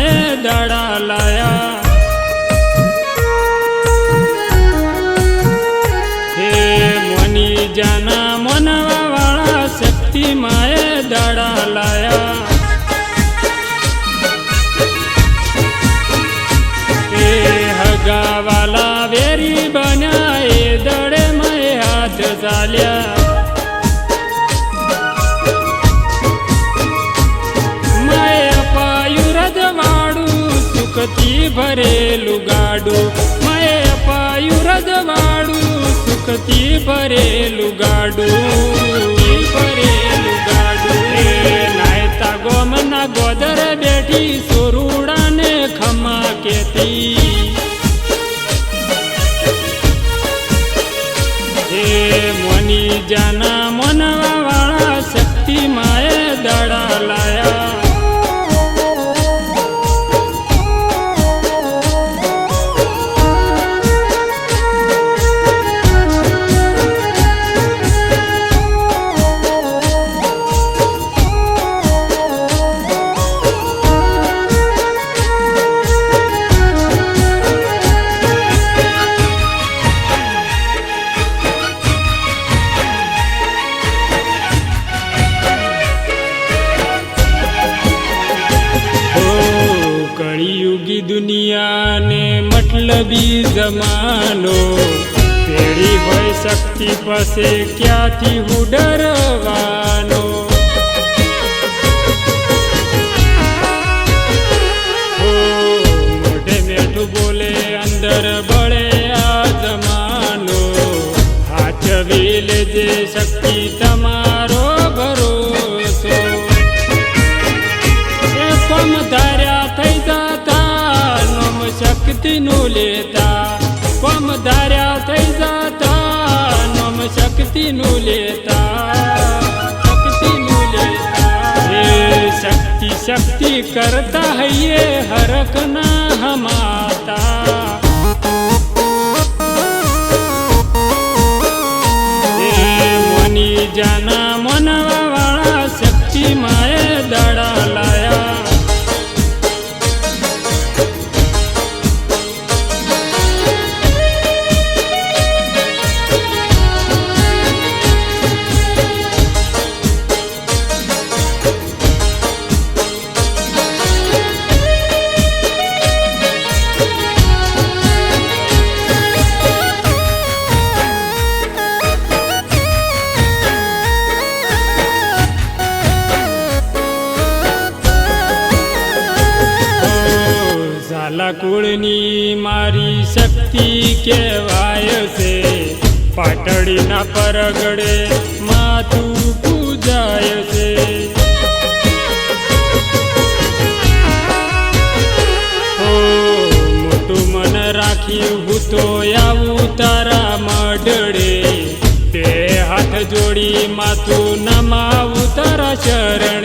એ દાડા લાયા. સુખથી ભરેલું ગાડું મય અપાયું રજવાડું સુખથી ભરેલું ગાડું ભરેલું ગાડું નાયતા ગોમના ગોદર બેઠી સોરુડાને ખમા કેતી મોની જાના કળિયુગી દુનિયાને મતલબી જમાનો. પેઢી હોય શક્તિ પાસે ક્યાંથી હું ડરવાનો મોઢે મેઠું બોલે, અંદર બળે શક્તિનું લેતા શક્તિનું લેતા શક્તિ શક્તિ કરતા હૈયે હરક ઓ, કુળની મારી શક્તિ કહેવાય છે. પાટડીના પરગડે માથું પૂજાય છે. મોટું મન રાખી હું તો આવું તારા મડડે તે હાથ જોડી માથું નમાવું તારા ચરણે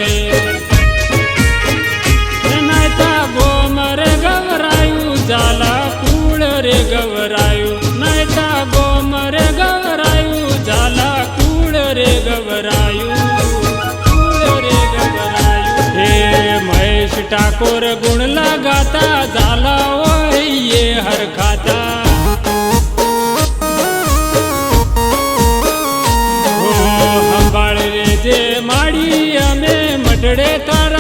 કોર ગુણ લગાતા ઝાલા હોય એ હરખાતા સંભાળ રે જે માડી અમે મઢડે તારા